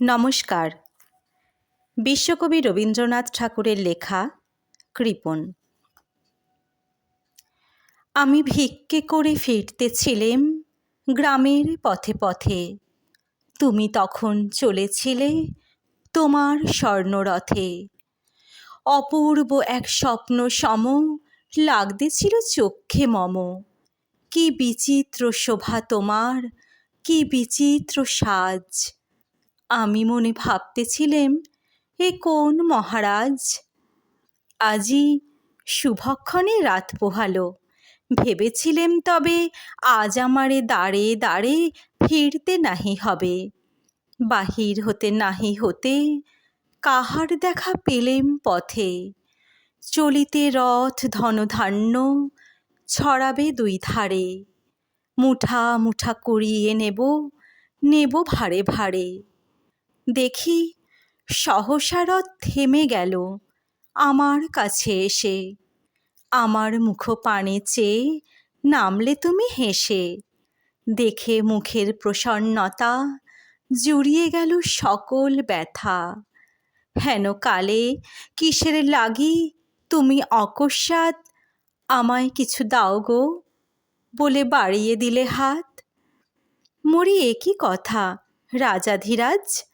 নমস্কার। বিশ্বকবি রবীন্দ্রনাথ ঠাকুরের লেখা কৃপণ আমি ভিক্ষে করে ফিরতেছিলেম গ্রামের পথে পথে। তুমি তখন চলেছিলে তোমার স্বর্ণরথে। অপূর্ব এক স্বপ্ন সম লাগতেছিল চক্ষে মম। কি বিচিত্র শোভা তোমার, কি বিচিত্র সাজ। আমি মনে ভাবতেছিলেম এ কোন মহারাজ? আজি শুভক্ষণে রাত পোহালো। ভেবেছিলেম তবে আজ আমারে দাঁড়ে দাঁড়ে ফিরতে নাহি হবে। বাহির হতে নাহি হতে কাহার দেখা পেলেম পথে। চলিতে রথ ধনধান্য ছড়াবে দুই ধারে। মুঠা মুঠা কুড়িয়ে নেব নেব ভারে ভারে। দেখি সহসা রথ থেমে গেল আমার কাছে এসে। আমার মুখপানে চেয়ে নামলে তুমি হেসে। দেখে মুখের প্রসন্নতা জুড়িয়ে গেল সকল ব্যথা। হেন কালে কিসের লাগি তুমি অকস্মাৎ আমায় কিছু দাও গো বলে বাড়িয়ে দিলে হাত? মরি একই কথা রাজাধিরাজ?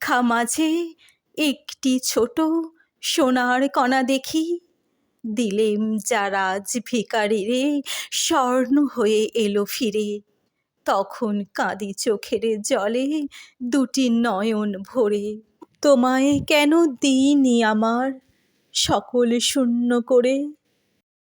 ভিক্ষা মাঝে একটি ছোট সোনার কণা দেখি। দিলেম যারা আজ ভিকারি রে স্বর্ণ হয়ে এলো ফিরে। তখন কাঁদি চোখের জলে দুটি নয়ন ভরে। তোমায় কেন দিইনি আমার? সকল শূন্য করে